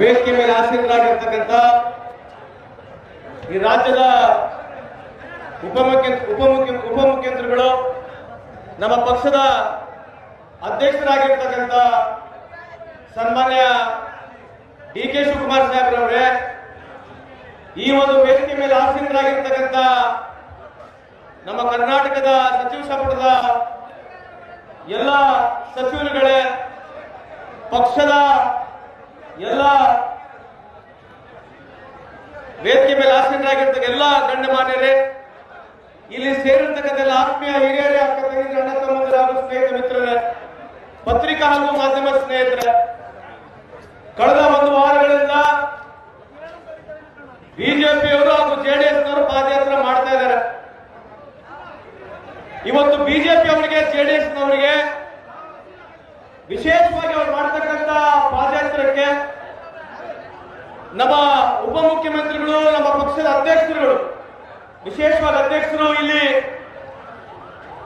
ವೇದಿಕೆ ಮೇಲೆ ಆಸೀನರಾಗಿರ್ತಕ್ಕಂಥ ಈ ರಾಜ್ಯದ ಉಪಮುಖ್ಯ ಉಪಮುಖ್ಯ, ಉಪಮುಖ್ಯಮಂತ್ರಿಗಳು, ನಮ್ಮ ಪಕ್ಷದ ಅಧ್ಯಕ್ಷರಾಗಿರ್ತಕ್ಕಂಥ ಸನ್ಮಾನ್ಯ ಡಿ ಕೆ ಶಿವಕುಮಾರ್ ಸಾಹೇಬ್ರವರೇ, ಈ ಒಂದು ವೇದಿಕೆ ಮೇಲೆ ಆಸೀನರಾಗಿರ್ತಕ್ಕಂಥ ನಮ್ಮ ಕರ್ನಾಟಕದ ಸಚಿವ ಸಂಪುಟದ ಎಲ್ಲ ಸಚಿವರುಗಳೇ, ಪಕ್ಷದ ಎಲ್ಲ ವೇದಿಕೆ ಮೇಲೆ ಆಸೀನರಾಗಿರ್ತಕ್ಕ ಎಲ್ಲ ಗಣ್ಯಮಾನ್ಯರೇ, ಇಲ್ಲಿ ಸೇರಿರ್ತಕ್ಕಂಥ ಎಲ್ಲ ಆತ್ಮೀಯ ಹಿರಿಯರೇ ತಂಗಿದ್ರೆ ಅಣ್ಣ ಹಾಗೂ ಸ್ನೇಹಿತ ಮಿತ್ರರೇ, ಪತ್ರಿಕಾ ಹಾಗೂ ಮಾಧ್ಯಮ ಸ್ನೇಹಿತರೆ, ಕಳೆದ ಒಂದು ವಾರಗಳಿಂದ ಬಿಜೆಪಿಯವರು ಹಾಗೂ ಜೆಡಿಎಸ್ ನವರು ಪಾದಯಾತ್ರೆ ಮಾಡ್ತಾ ಇದ್ದಾರೆ. ಇವತ್ತು ಬಿಜೆಪಿ ಅವರಿಗೆ ಜೆಡಿಎಸ್ ನವರಿಗೆ ವಿಶೇಷವಾಗಿ ಅವ್ರು ಮಾಡ್ತಕ್ಕಂಥ ಪಾದಯಾತ್ರಕ್ಕೆ ನಮ್ಮ ಉಪಮುಖ್ಯಮಂತ್ರಿಗಳು, ನಮ್ಮ ಪಕ್ಷದ ಅಧ್ಯಕ್ಷರುಗಳು, ವಿಶೇಷವಾಗಿ ಅಧ್ಯಕ್ಷರು ಇಲ್ಲಿ,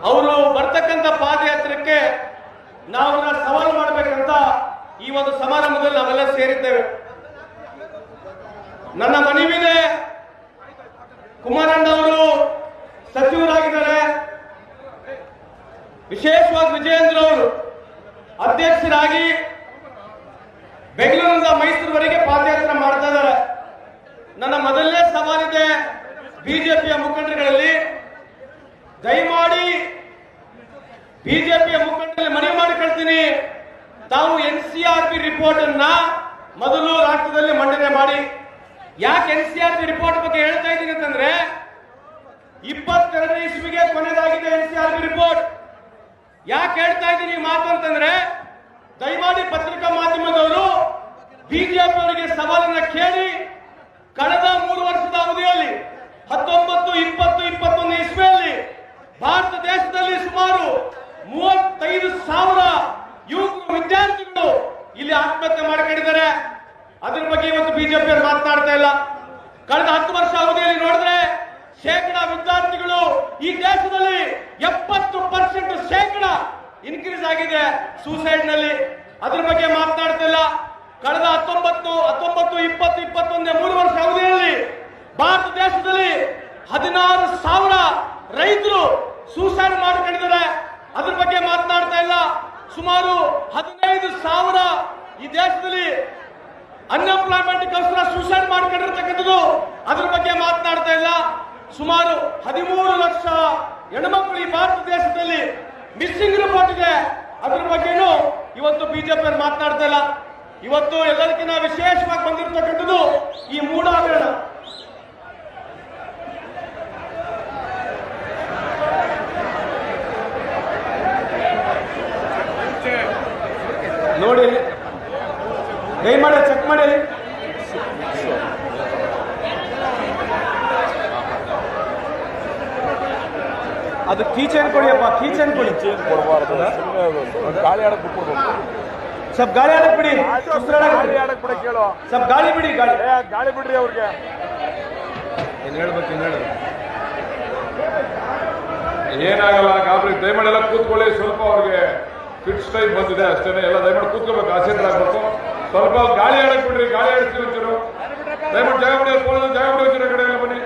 ಅವರು ಬರ್ತಕ್ಕಂಥ ಪಾದಯಾತ್ರಕ್ಕೆ ನಾವು ಸವಾಲು ಮಾಡಬೇಕಂತ ಈ ಒಂದು ಸಮಾರಂಭದಲ್ಲಿ ನಾವೆಲ್ಲ ಸೇರಿದ್ದೇವೆ. ನನ್ನ ಮನವಿದೆ ಕುಮಾರಣ್ಣ ಅವರು ಸಚಿವರಾಗಿದ್ದಾರೆ. ವಿಶೇಷವಾಗಿ ವಿಜಯೇಂದ್ರ ಅವರು ಅಧ್ಯಕ್ಷರಾಗಿ ಬೆಂಗಳೂರಿಂದ ಮೈಸೂರುವರೆಗೆ ಪಾದಯಾತ್ರೆ ಮಾಡ್ತಾ ಇದ್ದಾರೆ. ನನ್ನ ಮೊದಲನೇ ಸವಾಲಿದೆ ಬಿಜೆಪಿಯ ಮುಖಂಡರುಗಳಲ್ಲಿ. ದಯಮಾಡಿ ಬಿಜೆಪಿಯ ಮುಖಂಡರಲ್ಲಿ ಮನವಿ ಮಾಡಿಕೊಳ್ತೀನಿ ತಾವು N C R P report ಅನ್ನ ಮೊದಲು ರಾಷ್ಟ್ರದಲ್ಲಿ ಮಂಡನೆ ಮಾಡಿ. ಯಾಕೆ N C R P report ಬಗ್ಗೆ ಹೇಳ್ತಾ ಇದ್ದೀನಿ ಅಂತಂದ್ರೆ, ಇಪ್ಪತ್ತೆರಡನೇ ಇಸ್ವಿಗೆ ಕೊನೆಯದಾಗಿದೆ N C R P report. ಯಾಕೆ ಹೇಳ್ತಾ ಇದ್ದೀನಿ ಈ ಮಾತು ಅಂತಂದ್ರೆ, ದಯಮಾಡಿ ಪತ್ರಿಕಾ ಮಾಧ್ಯಮದವರು ಬಿಜೆಪಿ ಅವರಿಗೆ ಸವಾಲನ್ನ ಕೇಳಿ ಕಳೆದ ಮೂರು ವರ್ಷದ ಅವಧಿಯಲ್ಲಿ, ಹತ್ತೊಂಬತ್ತು, ಇಪ್ಪತ್ತು, ಇಪ್ಪತ್ತೊಂದು ಇಸ್ವಿಯಲ್ಲಿ ಭಾರತ ದೇಶದಲ್ಲಿ ಸುಮಾರು ಮೂವತ್ತೈದು ಸಾವಿರ ಯುವಕರು, ವಿದ್ಯಾರ್ಥಿಗಳು ಇಲ್ಲಿ ಆತ್ಮಹತ್ಯೆ ಮಾಡ್ಕೊಂಡಿದ್ದಾರೆ. ಅದ್ರ ಬಗ್ಗೆ ಇವತ್ತು ಬಿಜೆಪಿ ಅವರು ಮಾತನಾಡ್ತಾ ಇಲ್ಲ. ಕಳೆದ ಹತ್ತು ವರ್ಷ ಅವಧಿಯಲ್ಲಿ ನೋಡಿದ್ರೆ ಶೇಕಡ ವಿದ್ಯಾರ್ಥಿಗಳು ಈ ದೇಶದಲ್ಲಿ ಎಪ್ಪತ್ತು ಪರ್ಸೆಂಟ್ ಶೇಕಡ ಇನ್ಕ್ರೀಸ್ ಆಗಿದೆ ಸೂಸೈಡ್ನಲ್ಲಿ. ಅದ್ರ ಬಗ್ಗೆ ಮಾತನಾಡ್ತಿಲ್ಲ. ಕಳೆದ ಹತ್ತೊಂಬತ್ತು ಹತ್ತೊಂಬತ್ತು, ಇಪ್ಪತ್ತು ಇಪ್ಪತ್ತೊಂದನೇ ಮೂರು ವರ್ಷ ಅವಧಿಯಲ್ಲಿ ಭಾರತ ದೇಶದಲ್ಲಿ ಹದಿನಾರು ಸಾವಿರ ರೈತರು ಸೂಸೈಡ್ ಮಾಡ್ಕೊಂಡಿದ್ದಾರೆ. ಅದ್ರ ಬಗ್ಗೆ ಮಾತನಾಡ್ತಾ ಇಲ್ಲ. ಸುಮಾರು ಹದಿನೈದು ಸಾವಿರ ಈ ದೇಶದಲ್ಲಿ ಅನ್ಎಂಪ್ಲಾಯ್ಮೆಂಟ್ಗೋಸ್ಕರ ಸೂಸೈಡ್ ಮಾಡ್ಕೊಂಡಿರ್ತಕ್ಕಂಥದ್ದು ಅದ್ರ ಬಗ್ಗೆ ಮಾತನಾಡ್ತಾ ಇಲ್ಲ. ಸುಮಾರು ಹದಿಮೂರು ಲಕ್ಷ ಹೆಣ್ಮಕ್ಳು ಈ ಭಾರತ ದೇಶದಲ್ಲಿ ಮಿಸ್ಸಿಂಗ್ ರಿಪೋರ್ಟ್ ಇದೆ ಅದ್ರ ಬಗ್ಗೆನೂ ಇವತ್ತು ಬಿಜೆಪಿ ಮಾತನಾಡ್ತಾ ಇಲ್ಲ. ಇವತ್ತು ಎಲ್ಲದಕ್ಕಿಂತ ವಿಶೇಷವಾಗಿ ಬಂದಿರತಕ್ಕಂಥದ್ದು ಈ ಮೂಢ ಹಗರಣ ನೋಡಿ ದಯಮಾಡಿ ಚೆಕ್ ಮಾಡಿ ಅದು ಕೀಚೇನ್ ಕೊಡಿಯಪ್ಪ ಅಪ್ಪ ಕೊಡಿ ಕೊಡಿ ಕೊಡಬಾರ್ದು ಗಾಳಿ ಆಡಕ್ ಸ್ವಲ್ಪ ಗಾಳಿ ಆಡಕ್ ಬಿಡಿ ಗಾಳಿ ಬಿಡಿ. ಆಡಕ್ ಬಿಡ ಕೇಳು ಸ್ವಲ್ಪ ಗಾಳಿ ಬಿಡಿ ಗಾಳಿ ಏ ಗಾಳಿ ಬಿಡ್ರಿ ಅವ್ರಿಗೆ ಏನ್ ಹೇಳ್ಬೇಕು ಏನ್ ಹೇಳು ಏನಾಗಲ್ಲ ಗಾಬರಿ ದಯಮಾಡಿ ಎಲ್ಲ ಕೂತ್ಕೊಳ್ಳಿ ಸ್ವಲ್ಪ ಅವ್ರಿಗೆ ಫಿಟ್ಸ್ ಟೈಮ್ ಬಂದಿದೆ ಅಷ್ಟೇನೆ ಎಲ್ಲ ದಯಮಾಡಿ ಕೂತ್ಕೋಬೇಕು ಆಸೀನರಾಗಬೇಕು ಸ್ವಲ್ಪ ಗಾಳಿ ಆಡಕ್ ಬಿಡ್ರಿ ಗಾಳಿ ಆಡಿಸ್ತೀವಿ ಒಂಚೂರು ದಯಮಾಡಿ ಜಾಗ ಬಿಡಿ ಪೊಲೀಸ್ ಜಾಗ ಬಿಡಿ ಒಂಚೂರು ಕಡೆ ಎಲ್ಲ ಬನ್ನಿ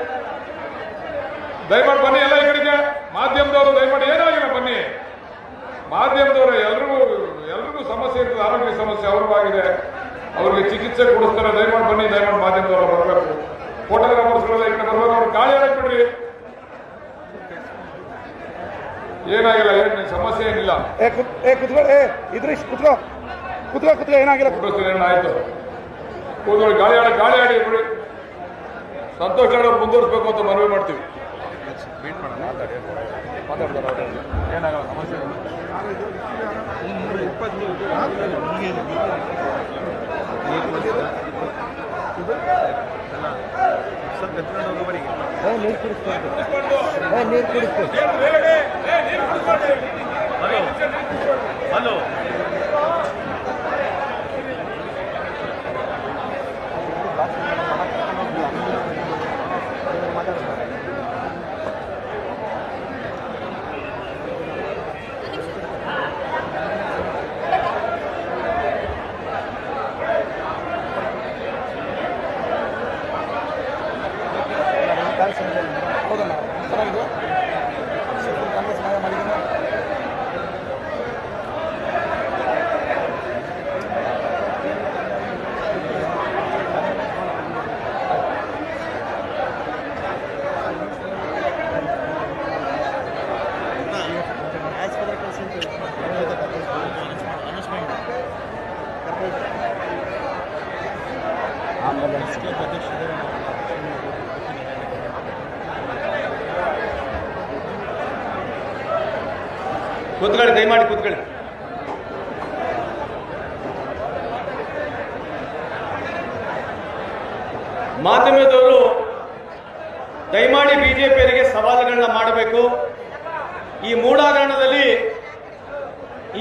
ದಯಮಾಡಿ ಬನ್ನಿ ಎಲ್ಲ ಈ ಮಾಧ್ಯಮದವರು ದಯಮಾಡಿ ಏನಾಗಿಲ್ಲ ಬನ್ನಿ? ಮಾಧ್ಯಮದವರು ಎಲ್ರಿಗೂ ಎಲ್ರಿಗೂ ಸಮಸ್ಯೆ ಇರ್ತದೆ ಆರೋಗ್ಯ ಸಮಸ್ಯೆ ಅವ್ರಿಗೂ ಆಗಿದೆ ಅವ್ರಿಗೆ ಚಿಕಿತ್ಸೆ ಕೊಡಿಸ್ತಾರೆ. ದಯಮಾಡಿ ಬನ್ನಿ ದಯಮಾಡಿ ಮಾಧ್ಯಮದವರು ಬರಬೇಕು. ಫೋಟೋಗ್ರಾಫರ್ಸ್ಗಳೆಲ್ಲ ಈ ಕಡೆ ಬರ್ಬೇಕು. ಅವ್ರು ಗಾಳಿ ಹಾಕ್ಬಿಡ್ರಿ ಏನಾಗಿಲ್ಲ ಏನ್ ಸಮಸ್ಯೆ ಏನಿಲ್ಲ? ಏ ಕುತ್ಕೋ ಕುತ್ಕೋ. ಕುತ್ಕೋ ಕುತ್ಕೋ ಏನಾಗಿಲ್ಲ. ಫೋಟೋಸ್ ಏನೋ ಆಯ್ತು? ಕೂತ್ಕೊಳ್ಳಿ ಗಾಳಿ ಆಡಿ ಗಾಳಿ ಆಡಿ ಬಿಡಿ ಸಂತೋಷ ಅವ್ರು ಮುಂದುವರಿಸಬೇಕು ಅಂತ ಮನವಿ ಮಾಡ್ತೀವಿ. ಮಾತಾಡ್ತಾರೆ ಅವ್ರು. ಏನಾಗಲ್ಲ ಸಮಸ್ಯೆ ಇಲ್ಲ. ಏ ನೀರು ಕುಡಿಸ್ಕೊ ಏ ಕುಡಿಸ್ಕೊ ಕೂತ್ಕೊಳ್ಳಿ ದಯಮಾಡಿ ಕೂತ್ಕೊಳ್ಳಿ. ಮಾಧ್ಯಮದವರು ದಯಮಾಡಿ ಬಿಜೆಪಿಯವರಿಗೆ ಸವಾಲುಗಳನ್ನ ಮಾಡಬೇಕು. ಈ ಮೂಡಾಗರಣದಲ್ಲಿ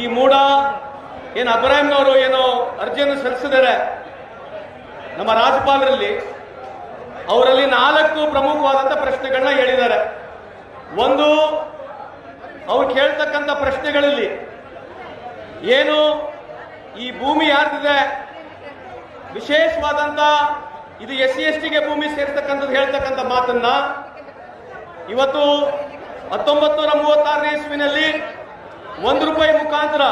ಈ ಮೂಡ ಏನು ಅಬ್ರಾಹಿಂನವರು ಏನೋ ಅರ್ಜಿಯನ್ನು ಸಲ್ಲಿಸಿದ್ದಾರೆ. ನಮ್ಮ ರಾಜ್ಯಪಾಲರಲ್ಲಿ ಅವರಲ್ಲಿ ನಾಲ್ಕು ಪ್ರಮುಖವಾದಂಥ ಪ್ರಶ್ನೆಗಳನ್ನ ಹೇಳಿದ್ದಾರೆ. ಒಂದು, ಅವ್ರು ಕೇಳ್ತಕ್ಕಂಥ ಪ್ರಶ್ನೆಗಳಲ್ಲಿ ಏನು ಈ ಭೂಮಿ ಯಾರ್ದಿದೆ? ವಿಶೇಷವಾದಂತ ಇದು ಎಸ್ ಸಿ ಎಸ್ ಟಿಗೆ ಭೂಮಿ ಸೇರ್ತಕ್ಕಂಥದ್ದು ಹೇಳ್ತಕ್ಕಂಥ ಮಾತನ್ನ ಇವತ್ತು ಹತ್ತೊಂಬತ್ತು ನೂರ ಮೂವತ್ತಾರನೇ ಇಸ್ವಿನಲ್ಲಿ ಒಂದು ರೂಪಾಯಿ ಮುಖಾಂತರ,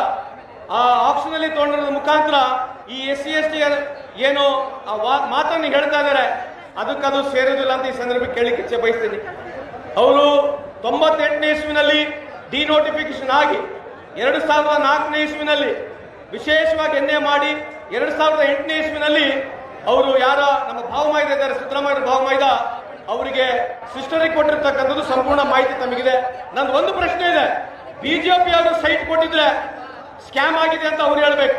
ಆ ಆಪ್ಷನ್ ಅಲ್ಲಿ ತಗೊಂಡಿರೋದ್ರ ಮುಖಾಂತರ ಈ ಎಸ್ ಸಿ ಎಸ್ ಟಿ ಏನು ಆ ಮಾತನ್ನು ಹೇಳ್ತಾ ಇದ್ದಾರೆ. ಅದಕ್ಕದು ಸೇರೋದಿಲ್ಲ ಅಂತ ಈ ಸಂದರ್ಭಕ್ಕೆ ಕೇಳಿ ಇಚ್ಛೆ ಬಯಸ್ತೀನಿ. ಅವರು ತೊಂಬತ್ತೆಂಟನೇ ಇಸ್ವಿನಲ್ಲಿ ಡಿನೋಟಿಫಿಕೇಶನ್ ಆಗಿ ಎರಡು ಸಾವಿರದ ನಾಲ್ಕನೇ ಇಸ್ವಿನಲ್ಲಿ ವಿಶೇಷವಾಗಿ ಎನ್ನೆ ಮಾಡಿ ಎರಡು ಸಾವಿರದ ಎಂಟನೇ ಇಸ್ವಿನಲ್ಲಿ ಅವರು ಯಾರ ನಮ್ಮ ಭಾವಮಾಯ್ದ ಇದ್ದಾರೆ, ಸಿದ್ದರಾಮಯ್ಯ ಭಾವಮಾಯ್ದ ಅವರಿಗೆ ಸಿಸ್ಟರಿಗೆ ಕೊಟ್ಟಿರ್ತಕ್ಕಂಥದ್ದು ಸಂಪೂರ್ಣ ಮಾಹಿತಿ ತಮಗಿದೆ. ನಂದು ಒಂದು ಪ್ರಶ್ನೆ ಇದೆ. ಬಿಜೆಪಿ ಅವರು ಸೈಟ್ ಕೊಟ್ಟಿದ್ರೆ ಸ್ಕ್ಯಾಮ್ ಆಗಿದೆ ಅಂತ ಅವ್ರು ಹೇಳ್ಬೇಕು.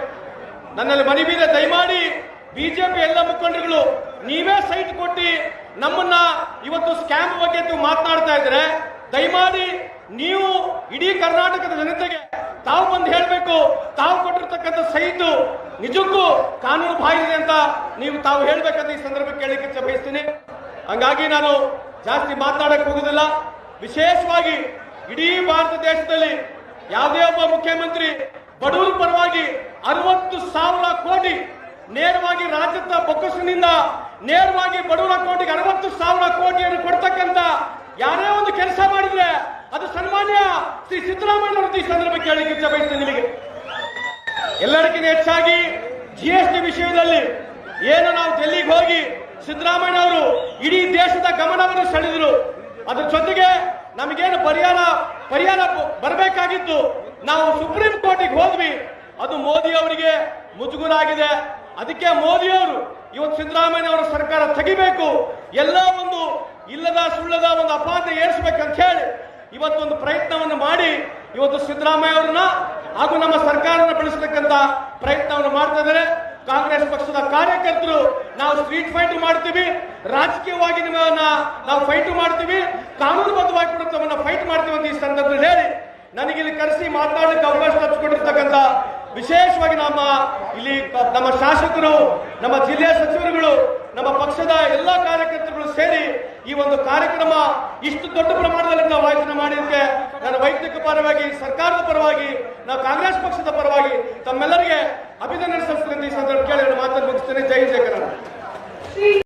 ನನ್ನಲ್ಲಿ ಮನವಿದೆ ದಯಮಾಡಿ ಬಿಜೆಪಿ ಎಲ್ಲ ಮುಖಂಡರುಗಳು ನೀವೇ ಸೈಟ್ ಕೊಟ್ಟು ನಮ್ಮನ್ನ ಇವತ್ತು ಸ್ಕ್ಯಾಮ್ ಬಗ್ಗೆ ಮಾತನಾಡ್ತಾ ಇದ್ರೆ ದಯಮಾಡಿ ನೀವು ಇಡೀ ಕರ್ನಾಟಕದ ಜನತೆಗೆ ತಾವು ಬಂದು ಹೇಳಬೇಕು, ತಾವು ಕೊಟ್ಟಿರ್ತಕ್ಕಂಥ ಸೈಟು ನಿಜಕ್ಕೂ ಕಾನೂನು ಬಾಯಿದೆ ಅಂತ ನೀವು ತಾವು ಹೇಳ್ಬೇಕಂತ ಈ ಸಂದರ್ಭಕ್ಕೆ ಕೇಳಲಿಕ್ಕೆ ಬಯಸ್ತೀನಿ ಹಂಗಾಗಿ ನಾನು ಜಾಸ್ತಿ ಮಾತನಾಡಕ್ಕೆ ಹೋಗುದಿಲ್ಲ ವಿಶೇಷವಾಗಿ ಇಡೀ ಭಾರತ ದೇಶದಲ್ಲಿ ಯಾವುದೇ ಒಬ್ಬ ಮುಖ್ಯಮಂತ್ರಿ ಬಡವರ ಪರವಾಗಿ ಅರವತ್ತು ಸಾವಿರ ಕೋಟಿ ನೇರವಾಗಿ ರಾಜ್ಯದ ಬೊಕ್ಕಸಿನಿಂದ ನೇರವಾಗಿ ಬಡವರ ಕೋಟಿಗೆ ಅರವತ್ತು ಸಾವಿರ ಕೋಟಿಯನ್ನು ಕೊಡ್ತಕ್ಕಂತ ಯಾರೇ ಒಂದು ಕೆಲಸ ಮಾಡಿದ್ರೆ ಅದು ಸನ್ಮಾನ್ಯ ಶ್ರೀ ಸಿದ್ದರಾಮಯ್ಯ ಅವರು ಈ ಸಂದರ್ಭ ಹೇಳಲಿಕ್ಕೆ ಇಚ್ಛೆ ಬಯಸ್ತೇನೆ ನಿಮಗೆ. ಎಲ್ಲರಿಗಿಂತ ಹೆಚ್ಚಾಗಿ ಜಿ ಎಸ್ ಟಿ ವಿಷಯದಲ್ಲಿ ಏನು ನಾವು ಡೆಲ್ಲಿಗೆ ಹೋಗಿ ಸಿದ್ದರಾಮಯ್ಯ ಅವರು ಇಡೀ ದೇಶದ ಗಮನವನ್ನು ಸೆಳೆದರು. ಅದ್ರ ಜೊತೆಗೆ ನಮಗೇನು ಪರಿಹಾರ ಪರಿಹಾರ ಬರಬೇಕಾಗಿತ್ತು. ನಾವು ಸುಪ್ರೀಂ ಕೋರ್ಟಿಗೆ ಹೋದ್ವಿ. ಅದು ಮೋದಿ ಅವರಿಗೆ ಮುಜುಗುರಾಗಿದೆ. ಅದಕ್ಕೆ ಮೋದಿ ಅವರು, ಇವತ್ತು ಸಿದ್ದರಾಮಯ್ಯ ಅವರ ಸರ್ಕಾರ ತೆಗಿಬೇಕು. ಎಲ್ಲ ಒಂದು ಇಲ್ಲದ ಸುಳ್ಳದ ಒಂದು ಅಪಾದ ಏರಿಸಬೇಕಂತ ಹೇಳಿ ಇವತ್ತೊಂದು ಪ್ರಯತ್ನವನ್ನು ಮಾಡಿ ಇವತ್ತು ಸಿದ್ದರಾಮಯ್ಯ ಅವರನ್ನ ಹಾಗೂ ನಮ್ಮ ಸರ್ಕಾರನ ಬೆಳೆಸತಕ್ಕಂತ ಪ್ರಯತ್ನವನ್ನು ಮಾಡ್ತಾ ಇದ್ದಾರೆ. ಕಾಂಗ್ರೆಸ್ ಪಕ್ಷದ ಕಾರ್ಯಕರ್ತರು, ನಾವು ಸ್ಟ್ರೀಟ್ ಫೈಟ್ ಮಾಡ್ತೀವಿ. ರಾಜಕೀಯವಾಗಿ ನಿಮ್ಮನ್ನ ನಾವು ಫೈಟ್ ಮಾಡ್ತೀವಿ. ಕಾನೂನುಬದ್ಧವಾಗಿ ಕೂಡ ಫೈಟ್ ಮಾಡ್ತೀವಿ ಅಂತ ಈ ಸಂದರ್ಭದಲ್ಲಿ ಹೇಳಿ ನನಗೆ ಇಲ್ಲಿ ಕರೆಸಿ ಮಾತನಾಡಲಿಕ್ಕೆ ಅವಕಾಶ ತಪ್ಪಿಕೊಂಡಿರ್ತಕ್ಕಂಥ ವಿಶೇಷವಾಗಿ ನಮ್ಮ ಇಲ್ಲಿ ನಮ್ಮ ಶಾಸಕರು, ನಮ್ಮ ಜಿಲ್ಲೆಯ ಸಚಿವರುಗಳು, ನಮ್ಮ ಪಕ್ಷದ ಎಲ್ಲ ಕಾರ್ಯಕರ್ತರುಗಳು ಸೇರಿ ಈ ಒಂದು ಕಾರ್ಯಕ್ರಮ ಇಷ್ಟು ದೊಡ್ಡ ಪ್ರಮಾಣದಲ್ಲಿ ನಾವು ಆಯೋಜನೆ ಮಾಡಿದ್ದಕ್ಕೆ ನಾನು ವೈಯಕ್ತಿಕ ಪರವಾಗಿ, ಸರ್ಕಾರದ ಪರವಾಗಿ, ನಾವು ಕಾಂಗ್ರೆಸ್ ಪಕ್ಷದ ಪರವಾಗಿ ತಮ್ಮೆಲ್ಲರಿಗೆ ಅಭಿನಂದನೆ ಸಲ್ಲಿಸ್ತೇನೆ ಈ ಸಂದರ್ಭ ಕೇಳಿ ನಾನು ಮಾತನ್ನು ಮುಗಿಸ್ತೇನೆ. ಜೈ ಜಯ